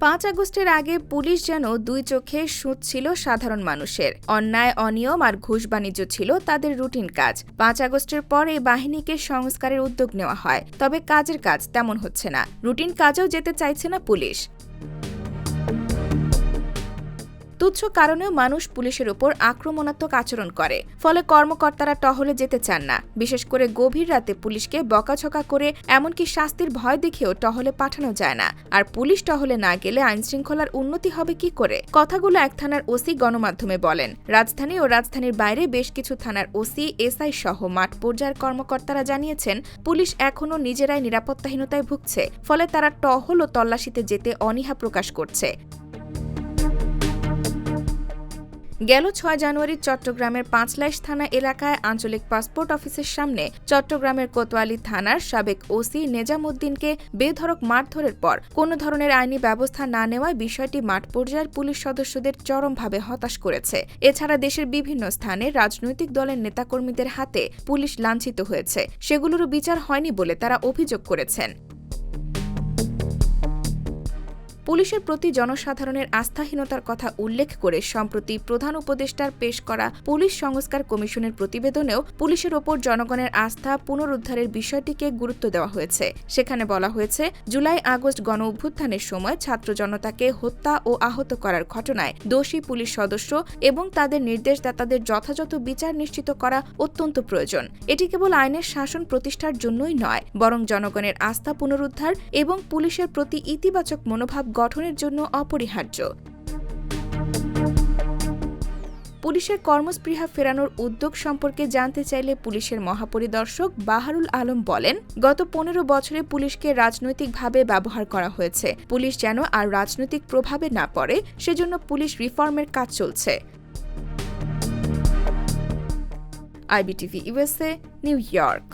পাঁচ আগস্টের আগে পুলিশ যেন দুই চোখে সুদ ছিল সাধারণ মানুষের। অন্যায়, অনিয়ম আর ঘুষ বাণিজ্য ছিল তাদের রুটিন কাজ। পাঁচ আগস্টের পর এই বাহিনীকে সংস্কারের উদ্যোগ নেওয়া হয়। তবে কাজের কাজ তেমন হচ্ছে না। রুটিন কাজেও যেতে চাইছে না পুলিশ। তুচ্ছ কারণেও মানুষ পুলিশের উপর আক্রমণাত্মক আচরণ করে। ফলে কর্মকর্তারা টহলে যেতে চান না। বিশেষ করে গভীর রাতে পুলিশকে বকাঝকা করে এমনকি শাস্তির ভয় দেখেও টহলে পাঠানো যায় না। আর পুলিশ টহলে না গেলে আইনশৃঙ্খলার উন্নতি হবে কি করে? কথাগুলো এক থানার ওসি গণমাধ্যমে বলেন। রাজধানী ও রাজধানীর বাইরে বেশ কিছু থানার ওসি, এসআই সহ মাঠ পর্যায়ের কর্মকর্তারা জানিয়েছেন, পুলিশ এখনও নিজেরাই নিরাপত্তাহীনতায় ভুগছে। ফলে তারা টহল ও তল্লাশিতে যেতে অনীহা প্রকাশ করছে। গেল ছয় জানুয়ারি চট্টগ্রামের পাঁচলাইশ থানা এলাকায় আঞ্চলিক পাসপোর্ট অফিসের সামনে চট্টগ্রামের কোতোয়ালি থানার সাবেক ওসি নেজামুদ্দিনকে বেধড়ক মারধরের পর কোনো ধরনের আইনি ব্যবস্থা না নেওয়ায় বিষয়টি মাঠ পর্যায়ের পুলিশ সদস্যদের চরমভাবে হতাশ করেছে। এছাড়া দেশের বিভিন্ন স্থানে রাজনৈতিক দলের নেতাকর্মীদের হাতে পুলিশ লাঞ্ছিত হয়েছে। সেগুলোরও বিচার হয়নি বলে তারা অভিযোগ করেছেন। পুলিশের প্রতি জনসাধারণের আস্থাহীনতার কথা উল্লেখ করে সম্প্রতি প্রধান উপদেষ্টার পেশ করা পুলিশ সংস্কার কমিশনের প্রতিবেদনেও পুলিশের ওপর জনগণের আস্থা পুনরুদ্ধারের বিষয়টিকে গুরুত্ব দেওয়া হয়েছে। সেখানে বলা হয়েছে, জুলাই আগস্ট গণ অভ্যুত্থানের সময় ছাত্র জনতাকে হত্যা ও আহত করার ঘটনায় দোষী পুলিশ সদস্য এবং তাদের নির্দেশদাতাদের যথাযথ বিচার নিশ্চিত করা অত্যন্ত প্রয়োজন। এটি কেবল আইনের শাসন প্রতিষ্ঠার জন্যই নয়, বরং জনগণের আস্থা পুনরুদ্ধার এবং পুলিশের প্রতি ইতিবাচক মনোভাব গঠনের জন্য অপরিহার্য। পুলিশের কর্মস্পৃহা ফেরানোর উদ্যোগ সম্পর্কে জানতে চাইলে পুলিশের মহাপরিদর্শক বাহারুল আলম বলেন, গত পনেরো বছরে পুলিশকে রাজনৈতিকভাবে ব্যবহার করা হয়েছে। পুলিশ যেন আর রাজনৈতিক প্রভাবে না পড়ে, সেজন্য পুলিশ রিফর্মের কাজ চলছে। IBTV USA New York.